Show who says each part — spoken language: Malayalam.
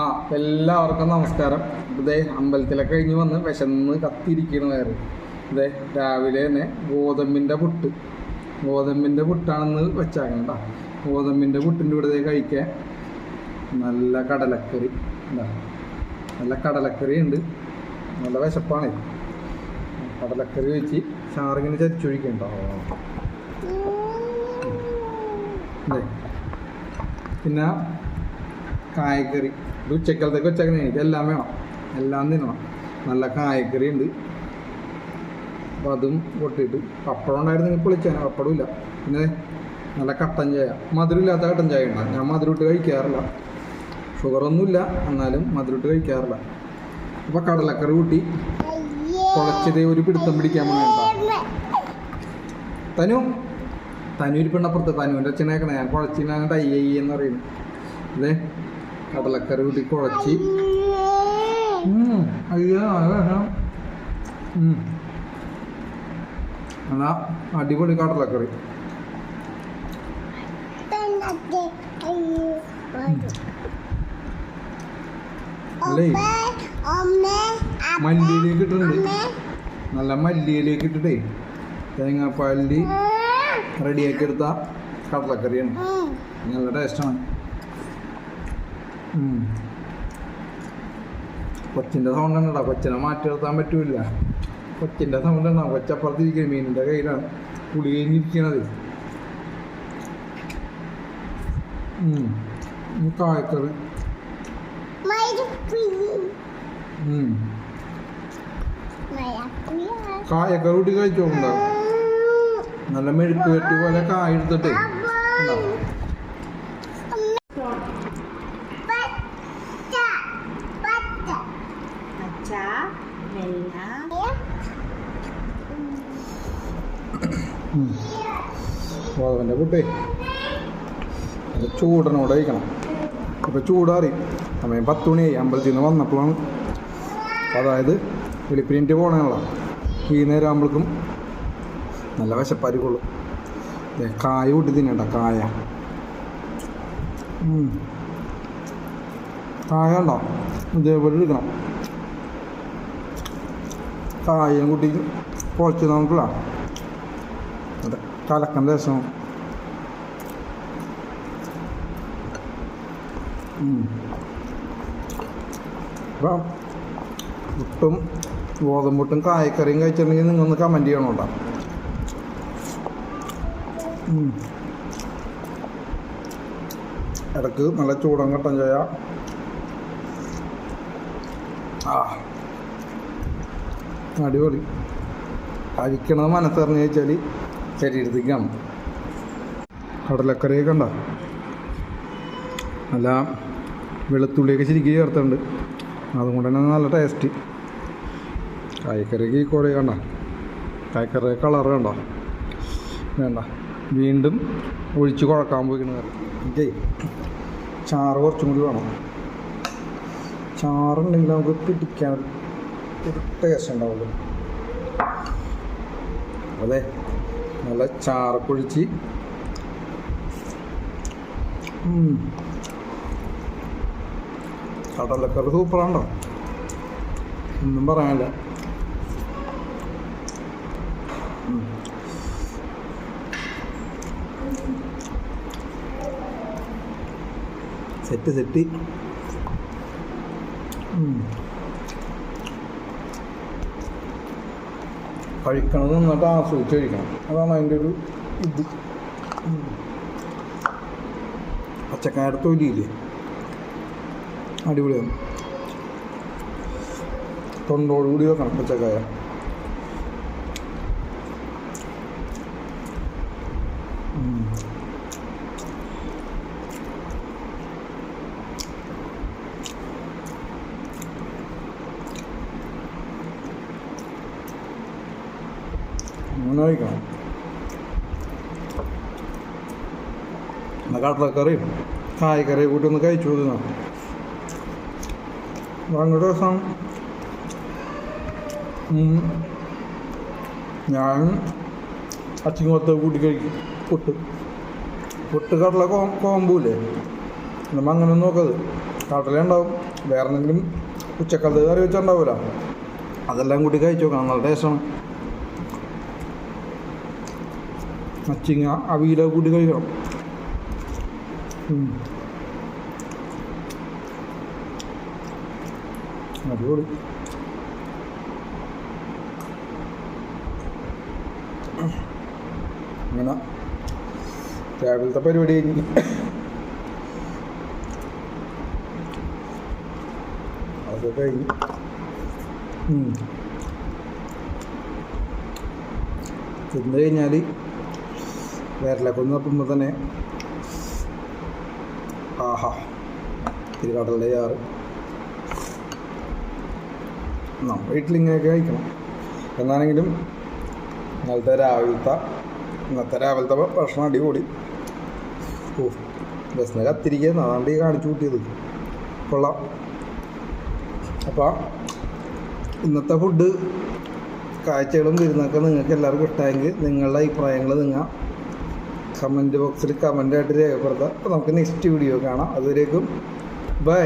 Speaker 1: ആ എല്ലാവർക്കും നമസ്കാരം. ഇതേ അമ്പലത്തിലൊക്കെ കഴിഞ്ഞ് വന്ന് വിശന്ന് കത്തിരിക്കണ വേറെ ഇതേ രാവിലെ തന്നെ ഗോതമ്പിന്റെ പുട്ട്. ഗോതമ്പിന്റെ പുട്ടാണെന്ന് വെച്ചാക്കണം കേട്ടോ. ഗോതമ്പിന്റെ പുട്ടിന്റെ ഇവിടെ കഴിക്കാൻ നല്ല കടലക്കറി. എന്താ നല്ല കടലക്കറി ഉണ്ട്. നല്ല വിശപ്പാണ്. കടലക്കറി വെച്ച് ചാറിങ്ങനെ ചരിച്ചൊഴിക്കണ്ടോ പിന്നെ കായക്കറി ഇത് ഉച്ചക്കാലത്തേക്ക് വെച്ചേക്കണേ എനിക്ക് എല്ലാം വേണം. എല്ലാം തിന്നണം. നല്ല കായക്കറി ഉണ്ട്. അപ്പോൾ അതും പൊട്ടിയിട്ട് പപ്പടം ഉണ്ടായിരുന്നെങ്കിൽ പൊളിച്ചാണ് പപ്പടം ഇല്ല. പിന്നെ നല്ല കട്ടൻ ചായ. മധുരം ഇല്ലാത്ത കട്ടൻ ചായ ഉണ്ടാകും ഞാൻ മധുരം ഇട്ട് കഴിക്കാറില്ല. ഷുഗറൊന്നുമില്ല എന്നാലും മധുരം ഇട്ട് കഴിക്കാറില്ല. അപ്പോൾ കടലക്കറി കൂട്ടി. കുളച്ചതേ ഒരു പിടുത്തം പിടിക്കാൻ വേണ്ട തനു? തനു ഇരിപ്പുണ്ടപ്പുറത്ത് തനുവിന്റെ അച്ഛനേക്കണേ ഞാൻ കുളച്ചിനാണ് ടൈ എന്ന് പറയുന്നു. അതെ കടലക്കറി കൂട്ടി കുഴച്ച്. എന്നാ അയ്യോ. അതാ. അടിപൊളി കടലക്കറി. അല്ലേ? മല്ലിയിലേക്ക് ഇട്ടിട്ടുണ്ട്. നല്ല മല്ലിയിലേക്ക് ഇട്ടിട്ടേ തേങ്ങാപ്പാലിൽ റെഡിയാക്കി എടുത്ത കടലക്കറിയാണ്. നല്ല ടേസ്റ്റാണ്. കൊച്ചിന്റെ സൗണ്ട് ഉണ്ടാ കൊച്ചിനെ മാറ്റി നിർത്താൻ പറ്റൂല. കൊച്ചിന്റെ സൗണ്ട് ഉണ്ടോ കൊച്ചപ്പുറത്തിരിക്കുന്നത് മീനിന്റെ കയ്യിലാണ്. പുളി കഴിഞ്ഞിരിക്കണത്. കായക്കറി. കായക്കറി കൂട്ടി കഴിച്ചോണ്ടാവും നല്ല മെഴുക്ക് വെട്ടി പോലെ കായ എടുത്തിട്ട്. ഉണ്ടാവും. ഗോതമ്പിന്റെ പുട്ടേ അത് ചൂടനോടെ കഴിക്കണം. ഇപ്പോൾ ചൂടാറി. സമയം പത്ത് മണിയായി അമ്പലത്തിൽ നിന്ന് വന്നപ്പോഴാണ് അതായത് വെളിപ്പിരിന്റെ പോകണമെന്നുള്ള ഈ നേരം ആകുമ്പോഴേക്കും നല്ല വിശപ്പായിരിക്കുള്ളൂ. കായ കൂട്ടി തിന്നണ്ട കായ. കായ ഉണ്ടോ ഇതേപോലെ എടുക്കണം. കായം കൂട്ടി കുറച്ച് നമുക്കുള്ള അതെ കലക്കൻ രസം അപ്പം പുട്ടും ഗോതമ്പുട്ടും കായക്കറിയും കഴിച്ചിട്ടുണ്ടെങ്കിൽ നിങ്ങളൊന്ന് കമന്റ് ചെയ്യണം കേട്ടോ. ഇടയ്ക്ക് നല്ല ചൂടൻ കട്ടൻ ചായ. അടിപൊളി. കഴിക്കണത് മനസ്സറിഞ്ഞ് കഴിച്ചാൽ ശരീരത്തേക്ക് കാണും കടലക്കറിയൊക്കെ ഉണ്ടോ നല്ല വെളുത്തുള്ളിയൊക്കെ ശരിക്കും ചേർത്തുണ്ട് അതുകൊണ്ട് തന്നെ നല്ല ടേസ്റ്റ് കായ്ക്കറിക്ക് കുറേ കണ്ട? കായ്ക്കറി കളർ കണ്ട? വേണ്ട. വീണ്ടും ഒഴിച്ച് കുഴക്കാൻ പോയിക്കണ കറി ചാറ് കുറച്ചും കൂടി വേണം. ചാറുണ്ടെങ്കിൽ നമുക്ക് പിടിക്കാൻ ഒരു ടേസ്റ്റ് ഉണ്ടാവുള്ളൂ. അതെ. നല്ല ചാർക്കൊഴിച്ച്. കടലക്കറി സൂപ്പറാണ്ടോ ഒന്നും പറയാനില്ല. Set set. കഴിക്കണത് നന്നായിട്ട് ആസ്വദിച്ച് കഴിക്കണം അതാണ് അതിന്റെ ഒരു ഇത്. പച്ചക്കാരുടെ തൊലിയില്ലേ? അടിപൊളിയാണ്. തൊണ്ടോടുകൂടി വെക്കണം പച്ചക്കായ എന്നാൽ കടലക്കറിയും കായ്ക്കറിയും കൂട്ടി ഒന്ന് കഴിച്ചു രസം ഉം. ഞാൻ അച്ചിങ്ങോത്ത കൂട്ടി കഴിക്കും പുട്ട്. പുട്ട് കടല കോ കോമ്പൂലേ നമ്മൾ അങ്ങനെ നോക്കത് കടല ഉണ്ടാവും വേറെ എന്തെങ്കിലും ഉച്ചക്കാലത്ത് കറി വെച്ചിട്ടുണ്ടാവില്ല അതെല്ലാം കൂടി കഴിച്ചു നോക്കണം നല്ല ടേസ്റ്റാണ് മച്ചിങ്ങ അവിയിലൊക്കെ കൂടി കഴിക്കണം. അടിപൊളി അങ്ങനെ രാവിലത്തെ പരിപാടി കഴിഞ്ഞ് അതൊക്കെ കഴിഞ്ഞ് ഉം. തിന്നു കഴിഞ്ഞാൽ വിരലൊക്കെ തപ്പുമ്പോൾ തന്നെ ആഹാ. ചാറ് നമ്മൾ വീട്ടിലിങ്ങനെയൊക്കെ കഴിക്കണം. എന്നാണെങ്കിലും ഇന്നലത്തെ രാവിലത്തെ ഇന്നത്തെ രാവിലത്തെ ഭക്ഷണം അടിപൊളി. ഓ ബസ്സിനെ കത്തിരിക്കുന്നു അതാണ്ട് ഈ കാണിച്ചു കൂട്ടിയത്. കൊള്ളാം. അപ്പോൾ ഇന്നത്തെ ഫുഡ് കാഴ്ചകളും വിരുന്നൊക്കെ നിങ്ങൾക്ക് എല്ലാവർക്കും ഇഷ്ടമെങ്കിൽ നിങ്ങളുടെ അഭിപ്രായങ്ങൾ നിങ്ങൾ കമന്റ് ബോക്സിൽ കമന്റായിട്ട് രേഖപ്പെടുത്താം. അപ്പോൾ നമുക്ക് നെക്സ്റ്റ് വീഡിയോ കാണാം. അതുവരേക്കും ബൈ